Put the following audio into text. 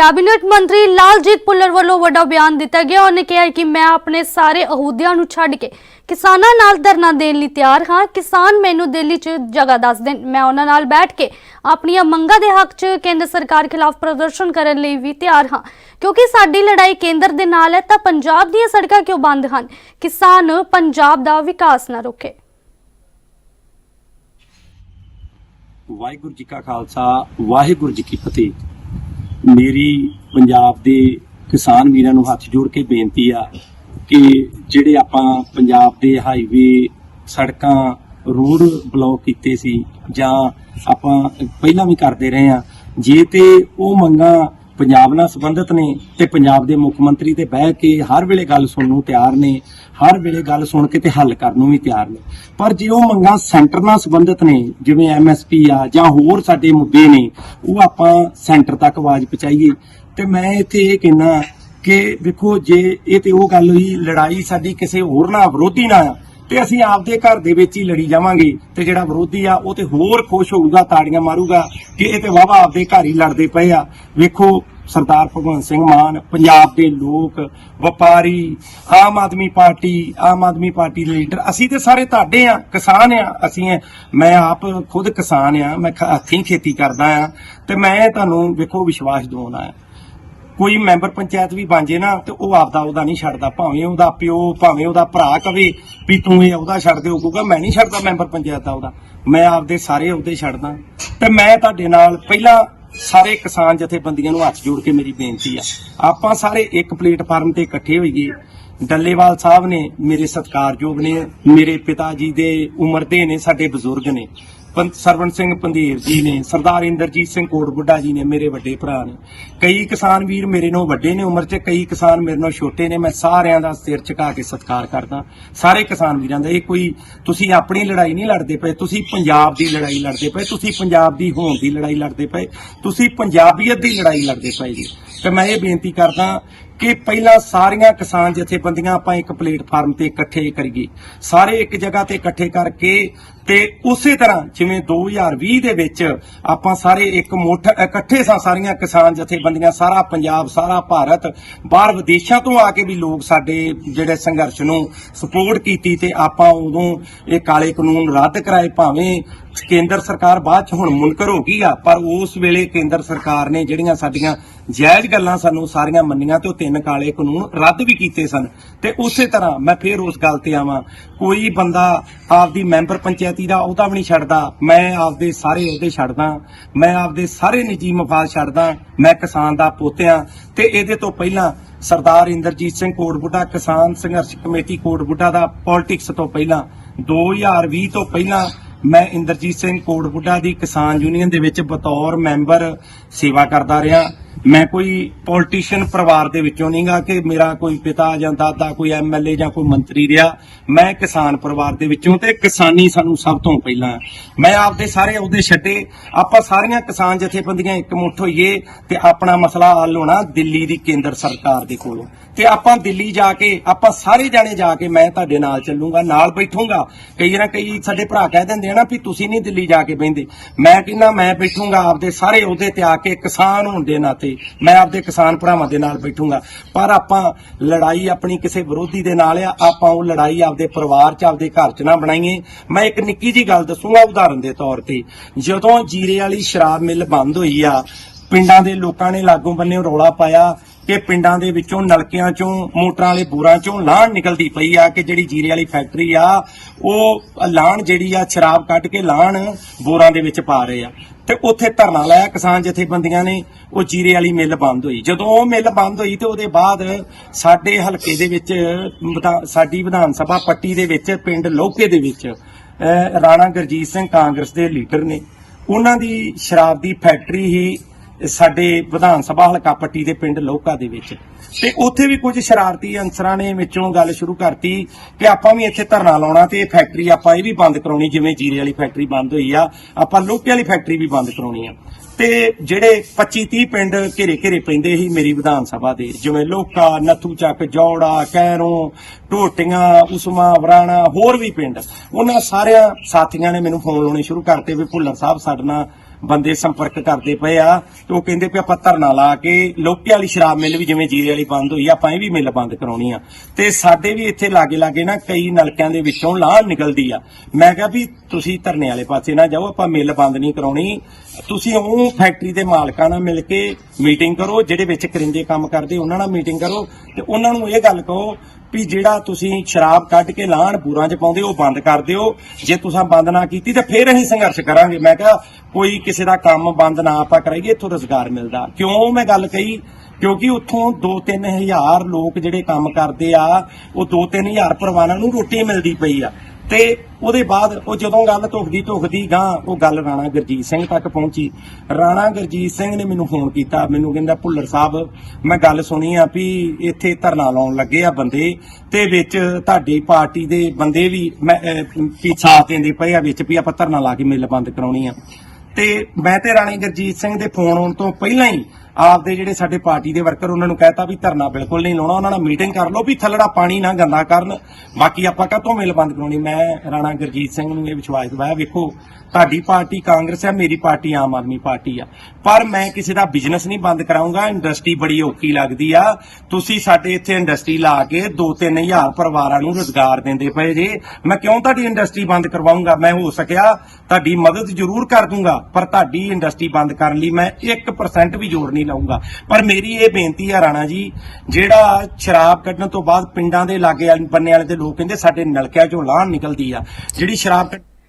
Cabinet ਮੰਤਰੀ ਲਾਲਜੀਤ ਭੁੱਲਰ ਵੱਲੋਂ ਵੱਡਾ ਬਿਆਨ ਦਿੱਤਾ ਗਿਆ। ਉਹਨੇ ਕਿਹਾ ਕਿ ਮੈਂ ਆਪਣੇ ਸਾਰੇ ਅਹੁਦਿਆਂ ਨੂੰ ਛੱਡ ਕੇ ਕਿਸਾਨਾਂ ਨਾਲ ਧਰਨਾ ਦੇਣ ਲਈ ਤਿਆਰ ਹਾਂ। ਕਿਸਾਨ ਮੈਨੂੰ ਦਿੱਲੀ 'ਚ ਜਗ੍ਹਾ ਦੱਸ ਦੇਣ। ਮੈਂ ਉਹਨਾਂ ਨਾਲ ਬੈਠ ਕੇ ਆਪਣੀਆਂ ਮੰਗਾਂ ਦੇ ਹੱਕ 'ਚ ਕੇਂਦਰ ਸਰਕਾਰ ਖਿਲਾਫ ਪ੍ਰਦਰਸ਼ਨ ਕਰਨ ਲਈ ਵੀ ਤਿਆਰ ਹਾਂ। ਕਿਉਂਕਿ ਸਾਡੀ ਲੜਾਈ ਕੇਂਦਰ ਦੇ ਨਾਲ ਹੈ ਤਾਂ ਪੰਜਾਬ ਦੀਆਂ ਸੜਕਾਂ ਕਿਉਂ ਬੰਦ ਹਨ? ਕਿਸਾਨ ਪੰਜਾਬ ਦਾ ਵਿਕਾਸ ਨਾ ਰੋਕੇ। ਵਾਹਿਗੁਰੂ ਜੀ ਕਾ ਖਾਲਸਾ, ਵਾਹਿਗੁਰੂ ਜੀ ਕੀ ਫਤਿਹ। ਮੇਰੀ ਪੰਜਾਬ ਦੇ ਕਿਸਾਨ ਵੀਰਾਂ ਨੂੰ ਹੱਥ ਜੋੜ ਕੇ ਬੇਨਤੀ ਆ ਕਿ ਜਿਹੜੇ ਆਪਾਂ ਪੰਜਾਬ ਦੇ ਹਾਈਵੇ ਸੜਕਾਂ, ਰੋਡ ਬਲੌਕ ਕੀਤੇ ਸੀ ਜਾਂ ਆਪਾਂ ਪਹਿਲਾਂ ਵੀ ਕਰਦੇ ਰਹੇ ਆ, ਜੇ ਤੇ ਉਹ ਮੰਗਾਂ ਪੰਜਾਬ ਨਾਲ ਸੰਬੰਧਿਤ ਨੇ ਤੇ ਪੰਜਾਬ ਦੇ ਮੁੱਖ ਮੰਤਰੀ ਤੇ ਬਹਿ ਕੇ ਹਰ ਵੇਲੇ ਗੱਲ ਸੁਣਨ ਨੂੰ ਤਿਆਰ ਨੇ, ਹਰ ਵੇਲੇ ਗੱਲ ਸੁਣ ਕੇ ਤੇ ਹੱਲ ਕਰਨ ਨੂੰ ਵੀ ਤਿਆਰ ਨੇ। ਪਰ ਜੇ ਉਹ ਮੰਗਾਂ ਸੈਂਟਰ ਨਾਲ ਸੰਬੰਧਿਤ ਨੇ, ਜਿਵੇਂ ਐਮਐਸਪੀ ਆ ਜਾਂ ਹੋਰ ਸਾਡੇ ਮੁੱਦੇ ਨੇ, ਉਹ ਆਪਾਂ ਸੈਂਟਰ ਤੱਕ ਆਵਾਜ਼ ਪਹੁੰਚਾਈਏ। ਤੇ ਮੈਂ ਇੱਥੇ ਇਹ ਕਹਿਣਾ ਕਿ ਵੇਖੋ, ਜੇ ਇਹ ਤੇ ਉਹ ਗੱਲ ਹੋਈ, ਲੜਾਈ ਸਾਡੀ ਕਿਸੇ ਹੋਰ ਨਾਲ ਵਿਰੋਧੀ ਨਾਲ ਤੇ ਅਸੀਂ ਆਪਦੇ ਘਰ ਦੇ ਵਿੱਚ ਹੀ ਲੜੀ ਜਾਵਾਂਗੇ ਤੇ ਜਿਹੜਾ ਵਿਰੋਧੀ ਆ ਉਹ ਤੇ ਹੋਰ ਖੁਸ਼ ਹੋਊਗਾ, ਤਾੜੀਆਂ ਮਾਰੂਗਾ ਕਿ ਇਹ ਤੇ ਵਾਵਾ ਆਪਦੇ ਘਰ ਹੀ ਲੜਦੇ ਪਏ ਆ। ਵੇਖੋ, ਸਰਦਾਰ ਭਗਵੰਤ ਸਿੰਘ ਮਾਨ, ਪੰਜਾਬ ਦੇ ਲੋਕ, ਵਪਾਰੀ, ਆਮ ਆਦਮੀ ਪਾਰਟੀ, ਆਮ ਆਦਮੀ ਪਾਰਟੀ ਦੇ ਲੀਡਰ, ਅਸੀਂ ਤੇ ਸਾਰੇ ਤੁਹਾਡੇ ਆ, ਕਿਸਾਨ ਆ, ਅਸੀਂ ਮੈਂ ਆਪ ਖੁਦ ਕਿਸਾਨ ਆ, ਮੈਂ ਹੱਥੀਂ ਖੇਤੀ ਕਰਦਾ ਆ ਤੇ ਮੈਂ ਤੁਹਾਨੂੰ ਵੇਖੋ ਵਿਸ਼ਵਾਸ ਦਿਵਾਉਣਾ ਆ। ਕੋਈ ਮੈਂਬਰ ਪੰਚਾਇਤ ਵੀ ਬਣ ਜੇ ਨਾ, ਤੇ ਉਹ ਆਪਦਾ ਉਹਦਾ ਨਹੀਂ ਛੱਡਦਾ, ਭਾਵੇਂ ਉਹਦਾ ਪਿਓ, ਭਾਵੇਂ ਉਹਦਾ ਭਰਾ ਕਵੇ ਵੀ ਤੂੰ ਇਹ ਉਹਦਾ ਛੱਡ ਦੇ ਉਹ ਕਹੂਗਾ ਮੈਂ ਨਹੀਂ ਛੱਡਦਾ ਮੈਂਬਰ ਪੰਚਾਇਤ ਦਾ ਉਹਦਾ। ਮੈਂ ਆਪਦੇ ਸਾਰੇ ਉਹਦੇ ਛੱਡਦਾ। ਤੇ ਮੈਂ ਤੁਹਾਡੇ ਨਾਲ ਪਹਿਲਾਂ ਸਾਰੇ ਕਿਸਾਨ ਜਥੇਬੰਦੀਆਂ ਨੂੰ ਹੱਥ ਜੋੜ ਕੇ ਮੇਰੀ ਬੇਨਤੀ ਆ। ਆਪਾਂ ਸਾਰੇ ਇੱਕ ਪਲੇਟਫਾਰਮ ਤੇ ਇਕੱਠੇ ਹੋਈਏ। ਡੱਲੇਵਾਲ ਸਾਹਿਬ ਨੇ ਮੇਰੇ ਸਤਿਕਾਰਯੋਗ ਨੇ, ਮੇਰੇ ਪਿਤਾ ਜੀ ਦੇ ਉਮਰ ਦੇ ਨੇ, ਸਾਡੇ ਬਜ਼ੁਰਗ ਨੇ। ਪੰਤ ਸਰਵਣ ਸਿੰਘ ਪੰਧੀਰ ਜੀ ਨੇ, ਸਰਦਾਰ ਇੰਦਰਜੀਤ ਸਿੰਘ ਕੋਟਬੁੱਢਾ ਜੀ ਨੇ ਮੇਰੇ ਵੱਡੇ ਭਰਾ ਨੇ। ਕਈ ਕਿਸਾਨ ਵੀਰ ਮੇਰੇ ਨਾਲੋਂ ਵੱਡੇ ਨੇ ਉਮਰ 'ਚ, ਕਈ ਕਿਸਾਨ ਮੇਰੇ ਨਾਲੋਂ ਛੋਟੇ ਨੇ, ਮੈਂ ਸਾਰਿਆਂ ਦਾ ਸਿਰ ਝੁਕਾ ਕੇ ਸਤਿਕਾਰ ਕਰਦਾ। ਸਾਰੇ ਕਿਸਾਨ ਵੀਰਾਂ ਦਾ ਇਹ ਕੋਈ, ਤੁਸੀਂ ਆਪਣੀ ਲੜਾਈ ਨਹੀਂ ਲੜਦੇ ਪਏ, ਤੁਸੀਂ ਪੰਜਾਬ ਦੀ ਲੜਾਈ ਲੜਦੇ ਪਏ, ਤੁਸੀਂ ਪੰਜਾਬ ਦੀ ਹੋਂਦ ਦੀ ਲੜਾਈ ਲੜਦੇ ਪਏ, ਤੁਸੀਂ ਪੰਜਾਬੀਅਤ ਦੀ ਲੜਾਈ ਲੜਦੇ ਪਏ ਜੀ। ਤੇ ਮੈਂ ਇਹ ਬੇਨਤੀ ਕਰਦਾ ਕਿ ਪਹਿਲਾਂ ਸਾਰੀਆਂ ਕਿਸਾਨ ਜਥੇਬੰਦੀਆਂ ਆਪਾਂ ਇੱਕ ਪਲੇਟਫਾਰਮ ਤੇ ਇਕੱਠੇ ਕਰੀਏ। ਸਾਰੇ ਇੱਕ ਜਗ੍ਹਾ ਤੇ ਇਕੱਠੇ ਕਰਕੇ ਤੇ ਉਸੇ ਤਰ੍ਹਾਂ ਜਿਵੇਂ 2020 ਦੇ ਵਿੱਚ ਆਪਾਂ ਸਾਰੇ ਇੱਕ ਮੁੱਠ ਇਕੱਠੇ ਸਾਂ ਸਾਰੀਆਂ ਕਿਸਾਨ ਜਥੇਬੰਦੀਆਂ, ਸਾਰਾ ਪੰਜਾਬ, ਸਾਰਾ ਭਾਰਤ, ਬਾਹਰ ਵਿਦੇਸ਼ਾਂ ਤੋਂ ਆ ਕੇ ਵੀ ਲੋਕ ਸਾਡੇ ਜਿਹੜੇ ਸੰਘਰਸ਼ ਨੂੰ ਸਪੋਰਟ ਕੀਤੀ ਤੇ ਆਪਾਂ ਉਦੋਂ ਇਹ ਕਾਲੇ ਕਾਨੂੰਨ ਰੱਦ ਕਰਾਏ ਭਾਵੇਂ ਕੇਂਦਰ ਸਰਕਾਰ ਬਾਅਦ ਚ ਹੁਣ ਮੁਨਕਰ ਹੋ ਗਈ ਆ, ਪਰ ਉਸ ਵੇਲੇ ਕੇਂਦਰ ਸਰਕਾਰ ਨੇ ਜਿਹੜੀਆਂ ਸਾਡੀਆਂ ਜਾਇਜ਼ ਗੱਲਾਂ ਸਾਨੂੰ ਸਾਰੀਆਂ ਮੰਨੀਆਂ ਤੇ ਉਹ ਤਿੰਨ ਕਾਲੇ ਕਾਨੂੰਨ ਰੱਦ ਵੀ ਕੀਤੇ ਸਨ। ਤੇ ਉਸੇ ਤਰ੍ਹਾਂ ਮੈਂ ਫੇਰ ਉਸ ਗੱਲ ਤੇ ਆਵਾਂ। ਕੋਈ ਬੰਦਾ ਆਪਦੀ ਮੈਂਬਰ ਪੰਚਾਇਤੀ ਦਾ ਉਹਦਾ ਵੀ ਨਹੀਂ ਛੱਡਦਾ। ਮੈਂ ਆਪਦੇ ਸਾਰੇ ਉਹਦੇ ਛੱਡਦਾ। ਮੈਂ ਆਪਦੇ ਸਾਰੇ ਨਿੱਜੀ ਮਫਾਦ ਛੱਡਦਾ। ਮੈਂ ਕਿਸਾਨ ਦਾ ਪੋਤਿਆਂ। ਤੇ ਇਹਦੇ ਤੋਂ ਪਹਿਲਾਂ ਸਰਦਾਰ ਇੰਦਰਜੀਤ ਸਿੰਘ ਕੋਟਬੁੱਢਾ ਕਿਸਾਨ ਸੰਘਰਸ਼ ਕਮੇਟੀ ਕੋਟਬੁੱਢਾ ਦਾ ਪੋਲਿਟਿਕਸ ਤੋਂ ਪਹਿਲਾਂ 2020 ਤੋਂ ਪਹਿਲਾਂ ਮੈਂ ਇੰਦਰਜੀਤ ਸਿੰਘ ਕੋਟਬੁੱਢਾ ਦੀ ਕਿਸਾਨ ਯੂਨੀਅਨ ਦੇ ਵਿੱਚ ਬਤੌਰ ਮੈਂਬਰ ਸੇਵਾ ਕਰਦਾ ਰਿਹਾ। ਮੈਂ ਕੋਈ ਪੋਲਿਟਿਸ਼ੀਅਨ ਪਰਿਵਾਰ ਦੇ ਵਿੱਚੋਂ ਨਹੀਂਗਾ ਕਿ ਮੇਰਾ ਕੋਈ ਪਿਤਾ ਜਾਂ ਦਾਦਾ, ਕੋਈ ਐਮਐਲਏ ਜਾਂ ਕੋਈ ਮੰਤਰੀ ਰਿਹਾ। ਮੈਂ ਕਿਸਾਨ ਪਰਿਵਾਰ ਦੇ ਵਿੱਚੋਂ ਤੇ ਕਿਸਾਨੀ ਸਾਨੂੰ ਸਭ ਤੋਂ ਪਹਿਲਾਂ। ਮੈਂ ਆਪਦੇ ਸਾਰੇ ਅਹੁਦੇ ਛੱਡੇ। ਆਪਾਂ ਸਾਰੀਆਂ ਕਿਸਾਨ ਜਥੇਬੰਦੀਆਂ ਇੱਕ ਮੁੱਠ ਹੋਈਏ ਤੇ ਆਪਣਾ ਮਸਲਾ ਹੱਲ ਹੋਣਾ ਦਿੱਲੀ ਦੀ ਕੇਂਦਰ ਸਰਕਾਰ ਦੇ ਕੋਲੋਂ। ਤੇ ਆਪਾਂ ਦਿੱਲੀ ਜਾ ਕੇ, ਆਪਾਂ ਸਾਰੇ ਜਾਣੇ ਜਾ ਕੇ ਮੈਂ ਤੁਹਾਡੇ ਨਾਲ ਚੱਲੂਗਾ, ਨਾਲ ਬੈਠੂਗਾ। ਕਈ ਨਾ ਕਈ ਸਾਡੇ ਭਰਾ ਕਹਿ ਦਿੰਦੇ ਆ ਨਾ ਵੀ ਤੁਸੀਂ ਨਹੀਂ ਦਿੱਲੀ ਜਾ ਕੇ ਬਹਿੰਦੇ। ਮੈਂ ਕਹਿੰਦਾ ਮੈਂ ਬੈਠੂੰਗਾ ਆਪਦੇ ਸਾਰੇ ਅਹੁਦੇ ਤੇ ਆ ਕੇ ਕਿਸਾਨ ਹੋਣ ਦੇ ਨਾਤੇ। ਮੈਂ ਆਪਦੇ ਕਿਸਾਨ ਭਰਾਵਾਂ ਦੇ ਨਾਲ ਬੈਠੂੰਗਾ। ਪਰ ਆਪਾਂ ਲੜਾਈ ਆਪਣੀ ਕਿਸੇ ਵਿਰੋਧੀ ਦੇ ਨਾਲ ਆ, ਆਪਾਂ ਉਹ ਲੜਾਈ ਆਪਦੇ ਪਰਿਵਾਰ 'ਚ, ਆਪਦੇ ਘਰ 'ਚ ਨਾ ਬਣਾਈਏ। ਮੈਂ ਇੱਕ ਨਿੱਕੀ ਜੀ ਗੱਲ ਦੱਸੂਗਾ ਉਦਾਹਰਨ ਦੇ ਤੌਰ ਤੇ। ਜਦੋਂ ਜੀਰੇ ਵਾਲੀ ਸ਼ਰਾਬ ਮਿੱਲ ਬੰਦ ਹੋਈ ਆ, ਪਿੰਡਾਂ ਦੇ ਲੋਕਾਂ ਨੇ ਲਾਗੋਂ ਬੰਨੇ ਰੌਲਾ ਪਾਇਆ ਕਿ ਪਿੰਡਾਂ ਦੇ ਵਿੱਚੋਂ, ਨਲਕਿਆਂ ਚੋਂ, ਮੋਟਰਾਂ ਵਾਲੇ ਬੋਰਾਂ ਚੋਂ ਲਾਹਣ ਨਿਕਲਦੀ ਪਈ ਆ ਕਿ ਜਿਹੜੀ ਜੀਰੇ ਵਾਲੀ ਫੈਕਟਰੀ ਆ, ਉਹ ਲਾਹਣ ਜਿਹੜੀ ਆ, ਸ਼ਰਾਬ ਕੱਢ ਕੇ ਲਾਹਣ ਬੋਰਾਂ ਦੇ ਵਿੱਚ ਪਾ ਰਹੇ ਆ। ਤੇ ਉੱਥੇ ਧਰਨਾ ਲਾਇਆ ਕਿਸਾਨ ਜਥੇਬੰਦੀਆਂ ਨੇ, ਉਹ ਜੀਰੇ ਵਾਲੀ ਮਿੱਲ ਬੰਦ ਹੋਈ। ਜਦੋਂ ਉਹ ਮਿੱਲ ਬੰਦ ਹੋਈ ਤੇ ਉਹਦੇ ਬਾਅਦ ਸਾਡੇ ਹਲਕੇ ਦੇ ਵਿੱਚ ਵਿਧਾ- ਸਾਡੀ ਵਿਧਾਨ ਸਭਾ ਪੱਟੀ ਦੇ ਵਿੱਚ, ਪਿੰਡ ਲੋਕੇ ਦੇ ਵਿੱਚ ਰਾਣਾ ਗੁਰਜੀਤ ਸਿੰਘ ਕਾਂਗਰਸ ਦੇ ਲੀਡਰ ਨੇ। ਉਹਨਾਂ ਦੀ ਸ਼ਰਾਬ ਦੀ ਫੈਕਟਰੀ ਹੀ ਸਾਡੇ ਵਿਧਾਨ ਸਭਾ ਹਲਕਾ ਪੱਟੀ ਦੇ ਪਿੰਡ ਲੋਕਾ ਦੇ ਵਿੱਚ। ਤੇ ਉੱਥੇ ਵੀ ਕੁਝ ਸ਼ਰਾਰਤੀ ਅਨਸਰਾਂ ਨੇ ਵਿੱਚੋਂ ਗੱਲ ਸ਼ੁਰੂ ਕਰਤੀ ਕਿ ਆਪਾਂ ਵੀ ਇੱਥੇ ਧਰਨਾ ਲਾਉਣਾ ਤੇ ਫੈਕਟਰੀ ਆਪਾਂ ਇਹ ਵੀ ਬੰਦ ਕਰਾਉਣੀ, ਜਿਵੇਂ ਜੀਰੇ ਵਾਲੀ ਫੈਕਟਰੀ ਬੰਦ ਹੋਈ ਆ, ਆਪਾਂ ਲੋਕੇ ਵਾਲੀ ਫੈਕਟਰੀ ਵੀ ਬੰਦ ਕਰਾਉਣੀ ਆ। ਤੇ ਜਿਹੜੇ 25 30 ਪਿੰਡ ਘੇਰੇ ਘੇਰੇ ਪੈਂਦੇ ਸੀ ਮੇਰੀ ਵਿਧਾਨ ਸਭਾ ਦੇ, ਜਿਵੇਂ ਲੋਕਾ ਨੱਥੂ ਚੱਕ, ਜੌੜਾ, ਕੈਰੋਂ ਟੋਟੀਆਂ ਉਸਮਾ, ਵਰਾਣਾ, ਹੋਰ ਵੀ ਪਿੰਡ। ਉਹਨਾਂ ਸਾਰਿਆਂ ਸਾਥੀਆਂ ਨੇ ਮੈਨੂੰ ਫੋਨ ਲਾਉਣੇ ਸ਼ੁਰੂ ਕਰਤੇ ਵੀ ਭੁੱਲਰ ਸਾਹਿਬ ਸਾਡੇ ਨਾਲ ਬੰਦੇ ਸੰਪਰਕ ਕਰਦੇ ਪਏ ਆ ਤੇ ਉਹ ਕਹਿੰਦੇ ਵੀ ਆਪਾਂ ਧਰਨਾ ਲਾ ਕੇ ਲੋਕੇ ਵਾਲੀ ਸ਼ਰਾਬ ਮਿਲ ਵੀ ਜਿਵੇਂ ਜੀਰੇ ਵਾਲੀ ਬੰਦ ਹੋਈ ਆ, ਆਪਾਂ ਇਹ ਵੀ ਮਿਲ ਬੰਦ ਕਰਾਉਣੀ ਆ। ਤੇ ਸਾਡੇ ਵੀ ਇੱਥੇ ਲਾਗੇ ਲਾਗੇ ਨਾ ਕਈ ਨਲਕਿਆਂ ਦੇ ਵਿੱਚੋਂ ਲਾਹ ਨਿਕਲਦੀ ਆ। ਮੈਂ ਕਿਹਾ ਵੀ ਤੁਸੀਂ ਧਰਨੇ ਵਾਲੇ ਪਾਸੇ ਨਾ ਜਾਓ ਆਪਾਂ ਮਿਲ ਬੰਦ ਨਹੀਂ ਕਰਾਉਣੀ। ਤੁਸੀਂ ਉਹ ਫੈਕਟਰੀ ਦੇ ਮਾਲਕਾਂ ਨਾਲ ਮਿਲ ਕੇ ਮੀਟਿੰਗ ਕਰੋ ਜਿਹੜੇ ਵਿੱਚ ਕਰਿੰਦੇ ਕੰਮ ਕਰਦੇ ਉਹਨਾਂ ਨਾਲ ਮੀਟਿੰਗ ਕਰੋ। ਤੇ ਉਹਨਾਂ ਨੂੰ ਇਹ ਗੱਲ ਕਹੋ ਵੀ ਜਿਹੜਾ ਤੁਸੀਂ ਸ਼ਰਾਬ ਕੱਢ ਕੇ ਲਾਹਣ ਬੂਰਾਂ 'ਚ ਪਾਉਂਦੇ ਉਹ ਬੰਦ ਕਰ ਦਿਓ। ਜੇ ਤੁਸੀਂ ਬੰਦ ਨਾ ਕੀਤੀ, ਤੇ ਫਿਰ ਅਸੀਂ ਸੰਘਰਸ਼ ਕਰਾਂਗੇ। ਮੈਂ ਕਿਹਾ, ਕੋਈ ਕਿਸੇ ਦਾ ਕੰਮ ਬੰਦ ਨਾ ਆਪਾਂ ਕਰਾਈਏ, ਇੱਥੋਂ ਰੋਜ਼ਗਾਰ ਮਿਲਦਾ। ਕਿਉਂ ਮੈਂ ਗੱਲ ਕਹੀ? ਕਿਉਂਕਿ ਉੱਥੋਂ 2-3 ਹਜ਼ਾਰ ਲੋਕ ਜਿਹੜੇ ਕੰਮ ਕਰਦੇ ਆ, ਉਹ 2-3 ਹਜ਼ਾਰ ਪਰਿਵਾਰਾਂ ਨੂੰ ਰੋਟੀ ਮਿਲਦੀ ਪਈ ਆ। ਤੇ ਉਹਦੇ ਬਾਅਦ ਉਹ ਜਦੋਂ ਗੱਲ ਧੁਖਦੀ ਧੁਖਦੀ ਗਾਂ ਉਹ ਗੱਲ ਰਾਣਾ ਗੁਰਜੀਤ ਸਿੰਘ ਤੱਕ ਪਹੁੰਚੀ। ਰਾਣਾ ਗੁਰਜੀਤ ਸਿੰਘ ਨੇ ਮੈਨੂੰ ਫੋਨ ਕੀਤਾ ਮੈਨੂੰ ਕਹਿੰਦਾ ਭੁੱਲਰ ਸਾਹਿਬ ਮੈਂ ਗੱਲ ਸੁਣੀ ਆ ਵੀ ਇੱਥੇ ਧਰਨਾ ਲਾਉਣ ਲੱਗੇ ਆ ਬੰਦੇ ਤੇ ਵਿੱਚ ਤੁਹਾਡੀ ਪਾਰਟੀ ਦੇ ਬੰਦੇ ਵੀ ਮੈਂ ਅਹ, ਸਾਥ ਦਿੰਦੇ ਪਏ ਆ ਵਿੱਚ ਵੀ ਆਪਾਂ ਧਰਨਾ ਲਾ ਕੇ ਮਿਲ ਬੰਦ ਕਰਾਉਣੀ ਆ। ਤੇ ਮੈਂ ਤੇ ਰਾਣੀ ਗੁਰਜੀਤ ਸਿੰਘ ਦੇ ਫੋਨ ਆਉਣ ਤੋਂ ਪਹਿਲਾਂ ਹੀ ਆਪਦੇ ਜਿਹੜੇ ਸਾਡੇ ਪਾਰਟੀ ਦੇ ਵਰਕਰ ਉਹਨਾਂ ਨੂੰ ਕਹਿਤਾ ਵੀ ਧਰਨਾ ਬਿਲਕੁਲ ਨਹੀਂ ਲਾਉਣਾ, ਉਹਨਾਂ ਨਾਲ ਮੀਟਿੰਗ ਕਰ ਲਓ ਵੀ ਥੱਲੜਾ ਪਾਣੀ ਨਾ ਗੰਦਾ ਕਰਨ। ਬਾਕੀ ਆਪਾਂ ਕਾਹਤੋਂ ਮਿਲ ਬੰਦ ਕਰਾਉਣੀ? ਮੈਂ ਰਾਣਾ ਗੁਰਜੀਤ ਸਿੰਘ ਨੂੰ ਇਹ ਵਿਸ਼ਵਾਸ ਦਿਵਾਇਆ, ਵੇਖੋ, ਤੁਹਾਡੀ ਪਾਰਟੀ ਕਾਂਗਰਸ ਹੈ, ਮੇਰੀ ਪਾਰਟੀ ਆਮ ਆਦਮੀ ਪਾਰਟੀ ਆ। ਪਰ ਮੈਂ ਕਿਸੇ ਦਾ ਬਿਜ਼ਨਸ ਨਹੀਂ ਬੰਦ ਕਰਾਉਂਗਾ ਇੰਡਸਟਰੀ ਬੜੀ ਔਖੀ ਲੱਗਦੀ ਆ। ਤੁਸੀਂ ਸਾਡੇ ਇੱਥੇ ਇੰਡਸਟਰੀ ਲਾ ਕੇ 2-3000 ਪਰਿਵਾਰਾਂ ਨੂੰ ਰੋਜ਼ਗਾਰ ਦਿੰਦੇ ਪਏ ਜੇ। ਮੈਂ ਕਿਉਂ ਤੁਹਾਡੀ ਇੰਡਸਟਰੀ ਬੰਦ ਕਰਵਾਉਂਗਾ ਮੈਂ ਹੋ ਸਕਿਆ, ਤੁਹਾਡੀ ਮਦਦ ਜ਼ਰੂਰ ਕਰ ਦੂੰਗਾ, ਪਰ ਤੁਹਾਡੀ ਇੰਡਸਟਰੀ ਬੰਦ ਕਰਨ ਲਈ ਮੈਂ 1% ਵੀ ਜੋੜ ਨਹੀਂ ਲਾਉਂਗਾ। ਪਰ ਮੇਰੀ ਇਹ ਬੇਨਤੀ ਆ ਰਾਣਾ ਜੀ, ਜਿਹੜਾ ਸ਼ਰਾਬ ਕੱਢਣ ਤੋਂ ਬਾਅਦ ਪਿੰਡਾਂ ਦੇ ਲਾਗੇ ਬੰਨੇ ਵਾਲੇ ਦੇ ਲੋਕ ਕਹਿੰਦੇ ਸਾਡੇ ਨਲਕਿਆਂ ਚੋਂ ਲਾਹਣ ਨਿਕਲਦੀ ਆ। ਜਿਹੜੀ ਸ਼ਰਾਬ ਕੱਢ-